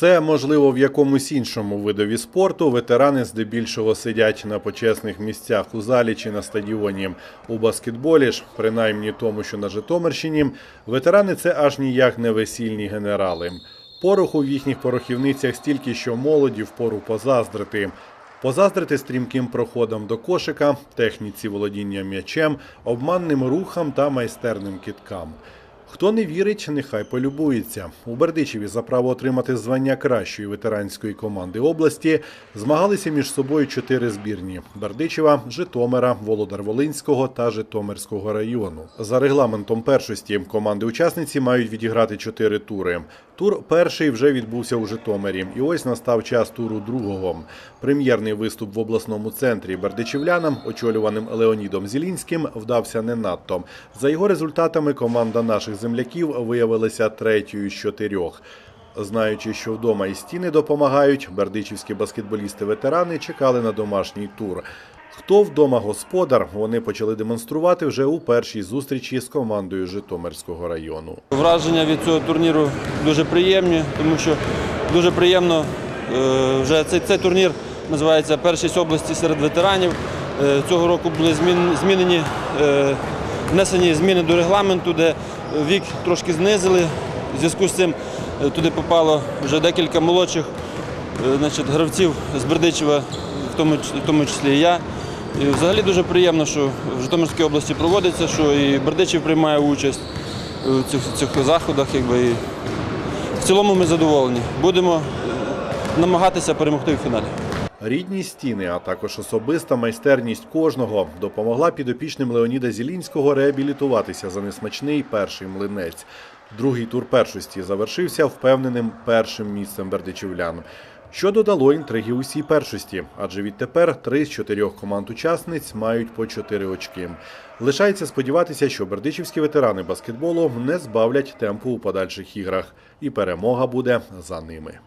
Це можливо в якомусь іншому видові спорту. Ветерани здебільшого сидять на почесних місцях у залі чи на стадіоні. У баскетболі ж, принаймні тому, що на Житомирщині, ветерани це аж ніяк не весільні генерали. Пороху в їхніх порохівницях стільки, що молоді впору позаздрити. Позаздрити стрімким проходом до кошика, техніці володіння м'ячем, обманним рухам та майстерним кіткам. Хто не вірить, нехай полюбується. У Бердичеві за право отримати звання кращої ветеранської команди області змагалися між собою чотири збірні: Бердичева, Житомира, Володар Волинського та Житомирського району. За регламентом першості команди-учасниці мають відіграти чотири тури. Тур перший вже відбувся у Житомирі, і ось настав час туру другого. Прем'єрний виступ в обласному центрі бердичівлянам, очолюваним Леонідом Зілінським, вдався не надто. За його результатами команда наших земляків виявилася третьою з чотирьох. Знаючи, що вдома і стіни допомагають, бердичівські баскетболісти-ветерани чекали на домашній тур. Хто вдома господар, вони почали демонструвати вже у першій зустрічі з командою Житомирського району. Враження від цього турніру дуже приємні, тому що дуже приємно е, вже цей, цей турнір називається Першість області серед ветеранів. Е, Цього року були змінені, е, внесені зміни до регламенту, де вік трошки знизили. В зв'язку з цим туди попало вже декілька молодших значить, гравців з Бердичева, в тому числі і я. І взагалі дуже приємно, що в Житомирській області проводиться, що і Бердичів приймає участь у цих, цих заходах. Якби, в цілому ми задоволені. Будемо е, намагатися перемогти в фіналі. Рідні стіни, а також особиста майстерність кожного допомогла підопічним Леоніда Зілінського реабілітуватися за несмачний перший млинець. Другий тур першості завершився впевненим першим місцем бердичівлян. Що додало інтриги усій першості, адже відтепер три з чотирьох команд учасниць мають по чотири очки. Лишається сподіватися, що бердичівські ветерани баскетболу не збавлять темпу у подальших іграх, і перемога буде за ними.